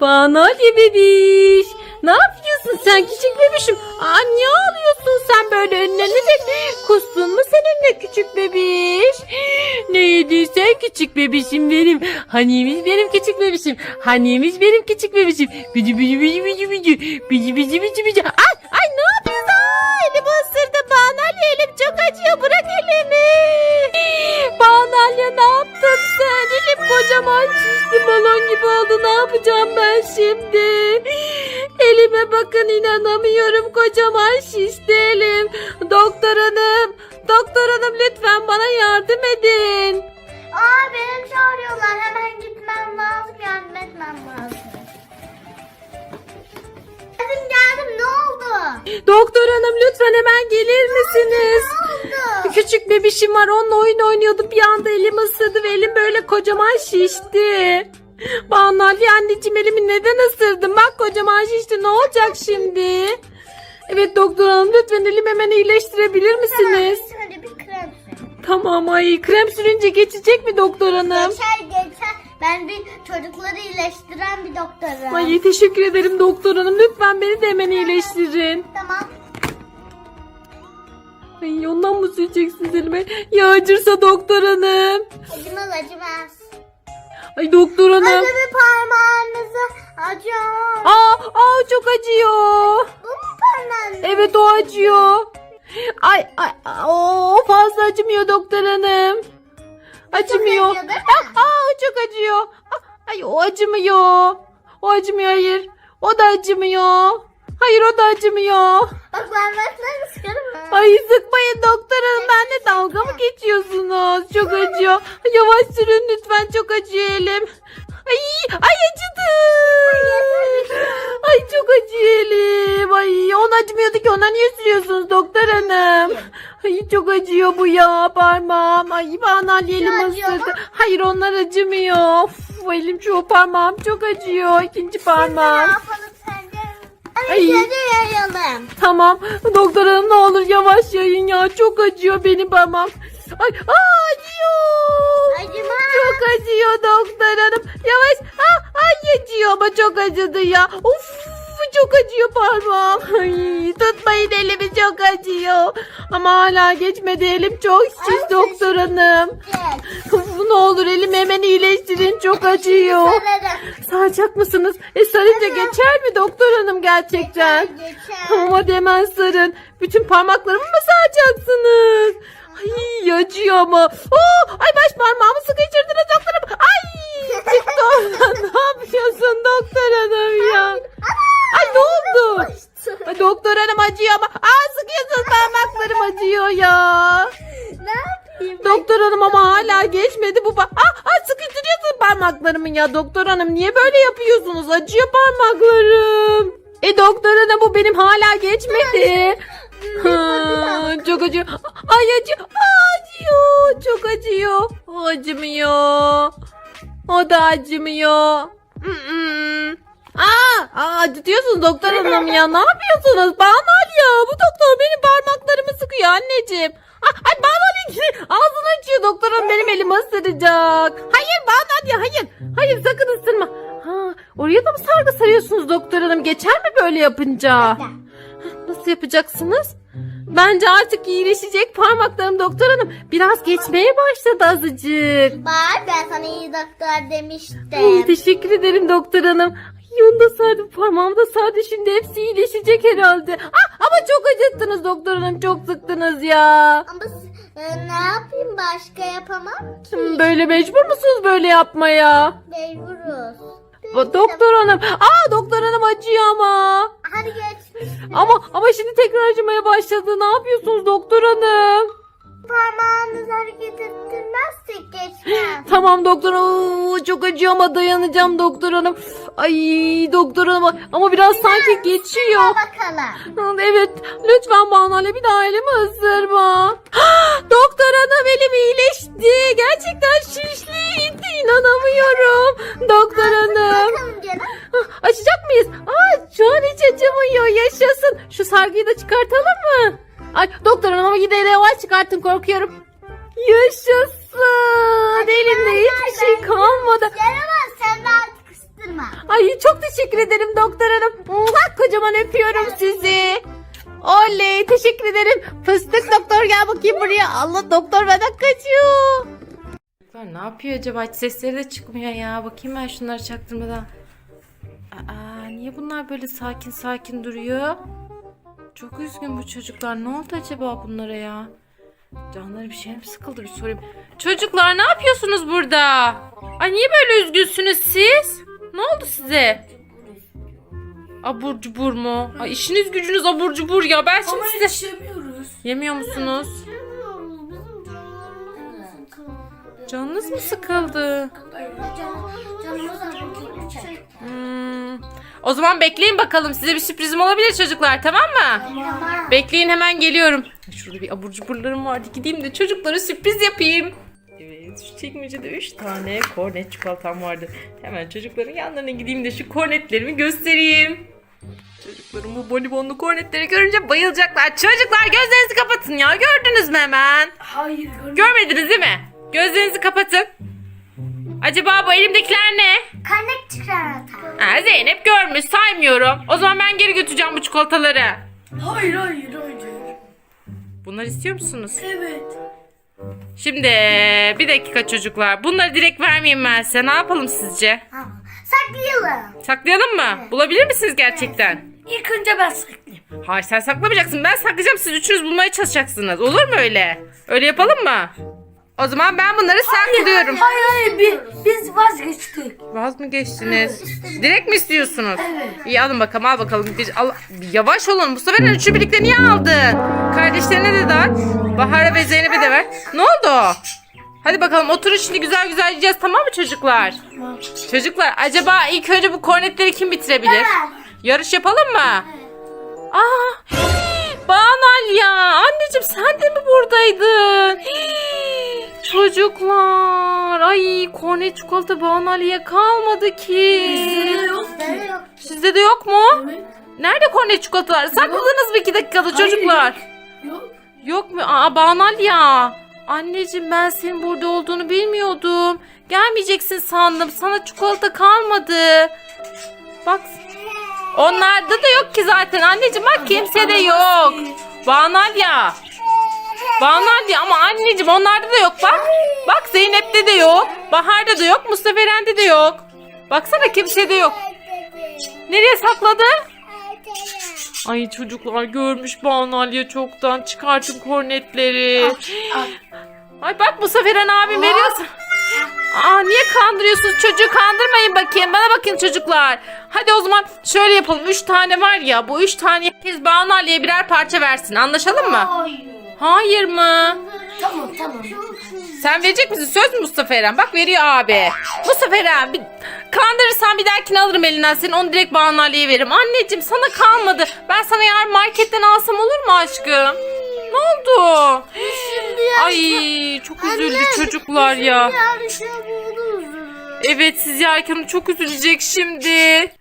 Banalya bebiş. Ne yapıyorsun sen küçük bebişim? Aa niye ağlıyorsun sen böyle önüne de kustun mu seninle küçük bebiş? Ne yediysen küçük bebişim benim. Haniymiş benim küçük bebişim. Haniymiş benim küçük bebişim. Bici bici bici bici bici. Bici bici bici bici. Ay yapacağım ben şimdi? Elime bakın inanamıyorum kocaman şişti elim. Doktor hanım, doktor hanım lütfen bana yardım edin. Aa beni çağırıyorlar. Hemen gitmem lazım. Yardım etmem lazım. Geldim geldim. Ne oldu? Doktor hanım lütfen hemen gelir misiniz? Ne oldu? Küçük bebişim var onunla oyun oynuyordum bir anda elim ısırdı ve elim böyle kocaman şişti. Banu Ali anneciğim elimi neden ısırdın? Bak kocaman şişti ne olacak şimdi? Evet doktor hanım lütfen elimi hemen iyileştirebilir misiniz? Hemen şöyle bir krem sür. Tamam ay krem sürünce geçecek mi doktor hanım? Geçer geçer. Ben bir çocukları iyileştiren bir doktorum. Ay teşekkür ederim doktor hanım lütfen beni de hemen iyileştirin. Tamam. Ay ondan mı süreceksiniz elime? Ya acırsa doktor hanım. Acımaz acımaz. Ay doktor hanım. Hadi bir parmağınızı acıyor. Aa, aa çok acıyor. Bu mu parmağınız? Evet o acıyor. Ay ay o fazla acımıyor doktor hanım. Acımıyor. acıyor değil mi? Aa, aa, çok acıyor. Ay o acımıyor. O acımıyor hayır. O da acımıyor. Hayır o da acımıyor. Bak parmaklarını sıkarım ha. Ay sıkmayın doktor hanım benimle dalga mı geçiyorsunuz? Çok acıyor. Yavaş sürün lütfen çok acıyor elim. Ay, ay acıdı. Ay çok acıyor elim. Ay ona acımıyordu ki ona niye sürüyorsunuz doktor hanım? Ay çok acıyor bu ya parmağım. Ay bana elim acıyor mu? ısırdı. Hayır onlar acımıyor. Of, elim çoğu parmağım çok acıyor. İkinci Ne parmağım. yapalım sence? Hadi Ay. yayalım. Tamam. Doktor hanım ne olur yavaş yayın ya. Çok acıyor benim parmağım. Ay aa, acıyor. Acımaz. Çok acıyor doktor hanım. Yavaş. Ah, ay acıyor ama çok acıdı ya. Of çok acıyor parmağım. Ay, tutmayın elimi çok acıyor. Ama hala geçmedi elim çok şiş doktor hanım. Geç. Uf, ne olur elimi hemen iyileştirin çok acıyor. Saracak mısınız? E sarınca geçer mi doktor hanım gerçekten? Geçer. Tamam hadi hemen sarın. Bütün parmaklarımı mı saracaksınız? Ay acıyor ama. Oo, ay baş parmağımı sıkıştırdınız doktorum. Ay çıktı oradan. ne yapıyorsun doktor hanım ya? Ay ne oldu? Ay, doktor hanım acıyor ama. Aa sıkıyorsunuz parmaklarım acıyor ya. Doktor hanım ama hala geçmedi bu. Ah, ah sıkıştırıyorsun parmaklarımı ya. Doktor hanım niye böyle yapıyorsunuz? Acıyor parmaklarım. E doktor hanım bu benim hala geçmedi. Ha, çok acıyor. Ay acıyor. Acıyor. Çok acıyor. Acımıyor. O da acımıyor. Mm-mm. Aa, aa, acıtıyorsunuz doktor hanım ya. Ne yapıyorsunuz? Banal ya. Bu doktor benim parmaklarımı sıkıyor anneciğim. Ay Banal ağzını açıyor doktor hanım benim elimi ısıracak. Hayır Banal ya hayır. Hayır sakın ısırma. Ha, oraya da mı sargı sarıyorsunuz doktor hanım? Geçer mi böyle yapınca? Nasıl yapacaksınız? Bence artık iyileşecek parmaklarım doktor hanım. Biraz geçmeye başladı azıcık. Bak ben sana iyi doktor demiştim. teşekkür ederim doktor hanım. Onu da sardı parmağımı da sardı şimdi hepsi iyileşecek herhalde. Ah, ama çok acıttınız doktor hanım çok sıktınız ya. Ama e, ne yapayım başka yapamam ki. Böyle mecbur musunuz böyle yapmaya? Mecburuz. Bu Doktor hanım. Aa doktor hanım acıyor ama. Hadi geçmiş. Ama ama şimdi tekrar acımaya başladı. Ne yapıyorsunuz doktor hanım? Parmağınızı hareket ettirmezsek geçmez. Tamam doktor Oo, çok acıyor ama dayanacağım doktor hanım. Ay doktor hanım ama biraz sanki geçiyor. Bakalım. Evet lütfen bana bir daha elimi ısırma. doktor hanım elim iyileşti. Gerçekten şişliydi inanamıyorum. Doktor hanım. Bakalım canım. Açacak mıyız? Aa, şu an hiç acımıyor. Yaşasın. Şu sargıyı da çıkartalım mı? Ay doktor hanım ama yine de yavaş çıkartın korkuyorum. Yaşasın. Elimde hiçbir şey kalmadı. Yaramaz sen de artık ısıtır ısırma. Ay çok teşekkür ederim doktor hanım. Muah, kocaman öpüyorum sizi. Oley teşekkür ederim. Fıstık doktor gel bakayım buraya. Allah doktor benden kaçıyor. Çocuklar ne yapıyor acaba? Hiç sesleri de çıkmıyor ya. Bakayım ben şunları çaktırmadan. Aa, niye bunlar böyle sakin sakin duruyor? Çok üzgün bu çocuklar. Ne oldu acaba bunlara ya? Canları bir şey mi sıkıldı bir sorayım. Çocuklar ne yapıyorsunuz burada? Ay niye böyle üzgünsünüz siz? Ne oldu size? Abur cubur mu? Ay işiniz gücünüz abur cubur ya. Ben şimdi Ama size... yetişemiyoruz. Yemiyor musunuz? Canınız mı sıkıldı? Hmm. O zaman bekleyin bakalım. Size bir sürprizim olabilir çocuklar tamam mı? Bekleyin hemen geliyorum. Şurada bir abur cuburlarım vardı. Gideyim de çocuklara sürpriz yapayım. Evet şu çekmecede 3 tane kornet çikolatam vardı. Hemen çocukların yanlarına gideyim de şu kornetlerimi göstereyim. Çocuklarım bu bonibonlu kornetleri görünce bayılacaklar. Çocuklar gözlerinizi kapatın ya. Gördünüz mü hemen? Hayır görmedim. Görmediniz değil mi? Gözlerinizi kapatın. Acaba bu elimdekiler ne? Karnek çikolata. Ha, Zeynep görmüş saymıyorum. O zaman ben geri götüreceğim bu çikolataları. Hayır hayır hayır. Bunları istiyor musunuz? Evet. Şimdi bir dakika çocuklar. Bunları direkt vermeyeyim ben size. Ne yapalım sizce? Saklayalım. Saklayalım mı? Bulabilir misiniz gerçekten? İlk önce ben saklayayım. Hayır sen saklamayacaksın. Ben saklayacağım. Siz üçünüz bulmaya çalışacaksınız. Olur mu öyle? Öyle yapalım mı? O zaman ben bunları saklıyorum. Hayır hayır bi- biz vazgeçtik. Vaz mı geçtiniz? Direkt mi istiyorsunuz? Evet. İyi alın bakalım al bakalım. Bir, al, yavaş olun. Bu sefer üçü birlikte niye aldın? Kardeşlerine de dağıt. Bahar'a ve Zeynep'e de ver. Ne oldu? Hadi bakalım oturun şimdi güzel güzel yiyeceğiz tamam mı çocuklar? Çocuklar acaba ilk önce bu kornetleri kim bitirebilir? Yarış yapalım mı? Aa, Banal ya. Anneciğim sen de mi buradaydın? Hii, Çocuklar. Ay kornet çikolata Banal'ye kalmadı ki. Bizde ki. yok. Sizde de yok mu? Evet. Nerede kornet çikolatalar? Sakladınız mı iki dakikada çocuklar? Yok. Yok mu? Aa Banal ya. Anneciğim ben senin burada olduğunu bilmiyordum. Gelmeyeceksin sandım. Sana çikolata kalmadı. Bak. Onlarda da yok ki zaten. Anneciğim bak kimse de yok. Banal ya. Banal ya ama anneciğim onlarda da yok bak. Bak Zeynep'te de yok. Bahar'da da yok. Mustafa Eren'de de yok. Baksana kimse de yok. Nereye sakladı? Ay çocuklar görmüş Banalya çoktan. Çıkartın kornetleri. Ay bak bu sefer abim veriyorsun. Aa niye kandırıyorsunuz çocuğu kandırmayın bakayım bana bakın çocuklar. Hadi o zaman şöyle yapalım. Üç tane var ya bu üç tane herkes Banu Ali'ye birer parça versin anlaşalım mı? Hayır. Hayır mı? Tamam tamam. Sen verecek misin? Söz mü Mustafa Eren? Bak veriyor abi. Mustafa Eren bir kandırırsan bir dahakini alırım elinden senin. Onu direkt Banu Ali'ye veririm. Anneciğim sana kalmadı. Ben sana yarın marketten alsam olur mu aşkım? Ne oldu? Ay çok üzüldü çocuklar ya. Yarışa. Evet siz yerken o çok üzülecek şimdi.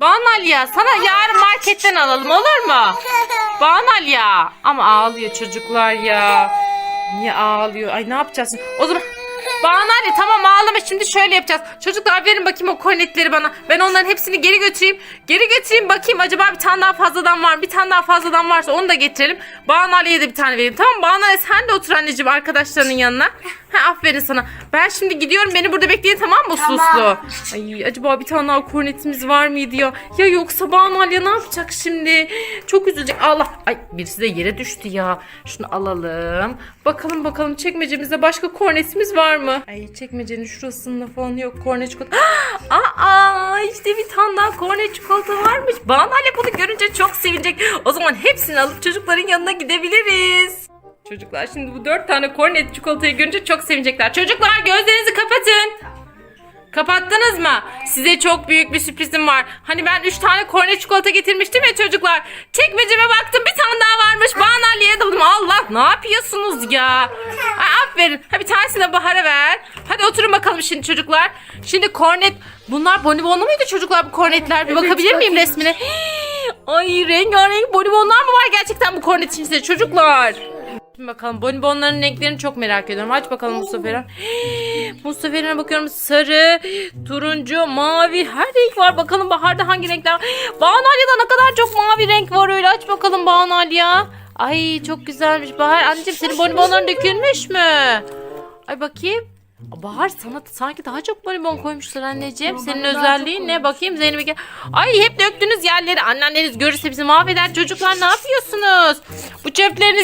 Banal ya sana yarın marketten alalım olur mu? Banal ya. Ama ağlıyor çocuklar ya. Niye ağlıyor? Ay ne yapacağız? O zaman Banal ya tamam ağlama şimdi şöyle yapacağız. Çocuklar verin bakayım o kornetleri bana. Ben onların hepsini geri götüreyim. Geri götüreyim bakayım acaba bir tane daha fazladan var mı? Bir tane daha fazladan varsa onu da getirelim. Banal'e de bir tane vereyim. Tamam Banal sen de otur anneciğim arkadaşlarının yanına. Ha, aferin sana. Ben şimdi gidiyorum beni burada bekleyin tamam mı Tamam. Suslu? Ay acaba bir tane daha kornetimiz var mıydı ya? Ya yoksa Banu Alya ne yapacak şimdi? Çok üzülecek. Allah. Ay birisi de yere düştü ya. Şunu alalım. Bakalım bakalım çekmecemizde başka kornetimiz var mı? Ay çekmecenin şurasında falan yok kornet çikolata. Aa işte bir tane daha kornet çikolata varmış. Banu Alya bunu görünce çok sevinecek. O zaman hepsini alıp çocukların yanına gidebiliriz. Çocuklar şimdi bu dört tane kornet çikolatayı görünce çok sevinecekler. Çocuklar gözlerinizi kapatın. Kapattınız mı? Size çok büyük bir sürprizim var. Hani ben 3 tane kornet çikolata getirmiştim ya çocuklar. Çekmeceme baktım bir tane daha varmış. Banalye'ye daldım. Allah ne yapıyorsunuz ya? Ay, aferin. Ha, bir tanesini de Bahar'a ver. Hadi oturun bakalım şimdi çocuklar. Şimdi kornet. Bunlar bonibonlu muydu çocuklar bu kornetler? Bir bakabilir miyim resmine? Hii, Ay rengarenk bonibonlar mı var gerçekten bu kornetin içinde çocuklar? Bakalım bonibonların renklerini çok merak ediyorum. Aç bakalım. Bu seferine bakıyorum sarı, turuncu, mavi her renk var. Bakalım Bahar'da hangi renkler var. Banalya'da ne kadar çok mavi renk var öyle. Aç bakalım Banalya. Ay çok güzelmiş Bahar. Anneciğim senin bonibonların dökülmüş mü? Ay bakayım. Bahar sana sanki daha çok bonibon koymuşlar anneciğim. Senin özelliğin ne? Bakayım Zeynep'e gel. Ay hep döktünüz yerleri. Annenleriniz görürse bizi mahveder. Çocuklar ne yapıyorsunuz? Bu çöplerinizi